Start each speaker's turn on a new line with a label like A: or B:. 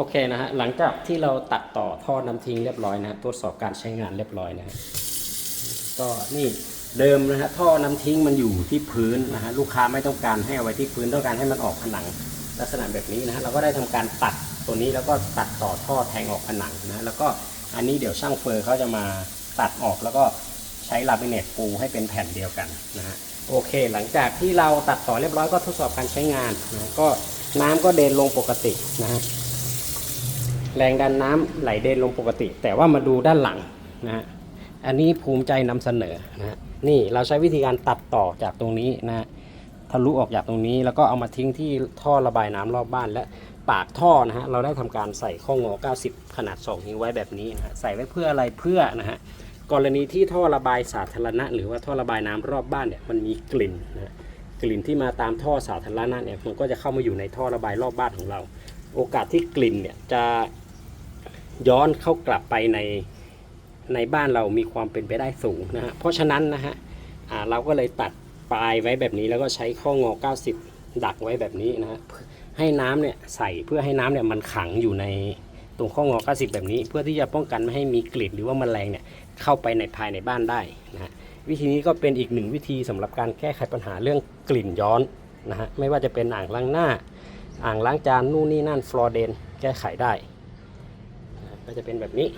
A: โอเคนะฮะหลังจากที่เราตัดต่อท่อน้ำทิ้งเรียบร้อยนะฮะตรวจสอบการใช้งานเรียบร้อยนะก็นี่เดิมนะฮะท่อน้ำทิ้งมันอยู่ที่พื้นนะฮะลูกค้าไม่ต้องการให้เอาไว้ที่พื้นต้องการให้มันออกผนังลักษณะแบบนี้นะฮะเราก็ได้ทำการตัดตัวนี้แล้วก็ตัดต่อท่อแทงออกผนังนะแล้วก็อันนี้เดี๋ยวช่างเฟอร์เขาจะมาตัดออกแล้วก็ใช้ลามิเนตปูให้เป็นแผ่นเดียวกันนะฮะโอเค หลังจากที่เราตัดต่อเรียบร้อยก็ทดสอบการใช้งานนะก็น้ำก็เดินลงปกตินะฮะ แรงดันน้ำไหลเดินลงปกติ แต่ว่ามาดูด้านหลังนะฮะอันนี้ภูมิใจนำเสนอนะฮะนี่เราใช้วิธีการตัดต่อจากตรงนี้นะฮะทะลุออกจากตรงนี้แล้วก็เอามาทิ้งที่ท่อระบายน้ำรอบบ้านและปากท่อนะฮะเราได้ทำการใส่ข้องอ 90 ขนาด 2 นิ้วไว้แบบนี้นะใส่ไว้เพื่ออะไรเพื่อนะฮะกรณีที่ท่อระบายสาธารณะ หรือว่าท่อระบายน้ำรอบบ้านเนี่ยมันมีกลิ่นนะฮะกลิ่นที่มาตามท่อสาธารณะเนี่ยมันก็จะเข้ามาอยู่ในท่อระบายรอบบ้านของเรา โอกาสที่กลิ่นเนี่ยจะ ย้อนเข้ากลับไปในในบ้านเรามีความเป็นไปได้สูงนะฮะเพราะฉะนั้นนะฮะเราก็เลยตัดปลายไว้แบบนี้แล้วก็ใช้ข้องอ 90 ดักไว้แบบนี้นะฮะให้น้ำเนี่ยใส่เพื่อให้น้ำเนี่ยมันขังอยู่ในตรงข้องอ 90 แบบนี้ เพื่อที่จะป้องกันไม่ให้มีกลิ่นหรือว่าแมลงเนี่ยเข้าไปในภายในบ้านได้นะฮะวิธีนี้ก็เป็นอีกหนึ่งวิธีสำหรับการแก้ไขปัญหาเรื่องกลิ่นย้อนนะฮะไม่ว่าจะเป็นอ่างล้างหน้า อ่างล้างจานนู่นนี่นั่นฟลอเดน แก้ไขได้ ก็จะเป็นแบบนี้